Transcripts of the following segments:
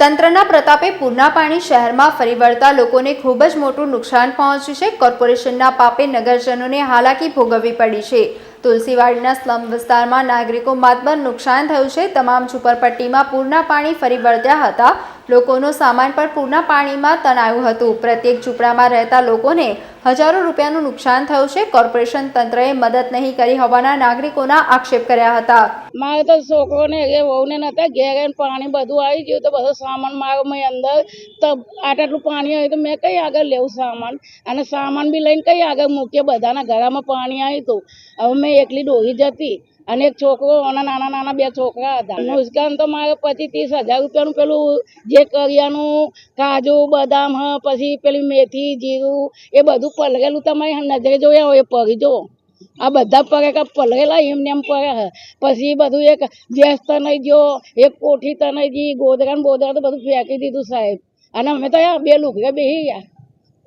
તંત્રના પ્રતાપે પૂરના પાણી શહેરમાં ફરી વળતા લોકોને ખૂબ જ મોટું નુકસાન પહોંચ્યું છે. કોર્પોરેશનના પાપે નગરજનોને હાલાકી ભોગવવી પડી છે. તુલસીવાડીના સ્લમ વિસ્તારમાં નાગરિકો માતબર નુકસાન થયું છે. તમામ ઝુંપડપટ્ટીમાં પૂરના પાણી ફરી વળ્યા હતા. લોકોનો સામાન પણ પૂરના પાણીમાં તણાયું હતું. પ્રત્યેક ઝૂંપડામાં રહેતા લોકોને હજારો રૂપિયાનું નુકસાન થયું છે. કોર્પોરેશન તંત્રએ મદદ નહીં કરી હોવાના નાગરિકોના આક્ષેપ કર્યા હતા. મારે તો છોકરોને એ વહુને નતા, ઘેર પાણી બધું આવી ગયું તો બધો સામાન મારો મેં અંદર તો આટલું પાણી આવ્યું તો મેં કઈ આગળ લેવું સામાન? અને સામાન બી લઈને કઈ આગળ મૂકીએ? બધાના ઘરમાં પાણી આવ્યું હતું. હવે મેં એકલી ડોહી જતી. અને એક છોકરો અને નાના નાના બે છોકરા હતા. નુકસાન તો મારે પચીસ ત્રીસ હજાર રૂપિયાનું પેલું જે કરિયાનું કાજુ, બદામ પછી પેલી મેથી, જીરું, એ બધું પલળેલું તમારી નજરે જોયા હોય પડી જો. આ બધા પગે કે પલળેલા એમને એમ હે. પછી બધું એક ગેસ તનાઈ ગયો એક કોઠી તનાઈ ગઈ ગોદરા ને બોદરા તો બધું ફેંકી દીધું સાહેબ. અને અમે તો યાર બે લુગડા બેસી ગયા.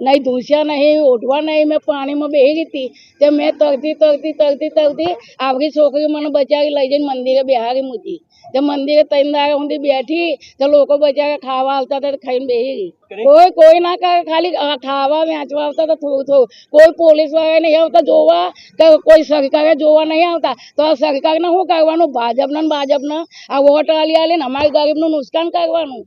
નહીં ધૂસ્યા નહીં ઓઢવા નહીં મેં પાણીમાં બેસી ગઈ હતી. તે મેં તરતી તરતી તરતી તરતી આવડી છોકરી મને બચાવી લઈ જઈને મંદિરે બેહારી મૂકી. તે મંદિરે ત્રણ દાડા સુધી બેઠી તો લોકો બચારા ખાવા આવતા હતા ખાઈને બેસી ગઈ. કોઈ કોઈ ના કરે ખાલી ખાવા વેચવા આવતા તો થોડું થોડું. કોઈ પોલીસવાળા નહીં આવતા જોવા કે કોઈ સરકારે જોવા નહીં આવતા. તો આ સરકારને શું કરવાનું? ભાજપને ને ભાજપને આ વોટ આલી આલીને અમારી ગરીબનું નુકસાન કરવાનું.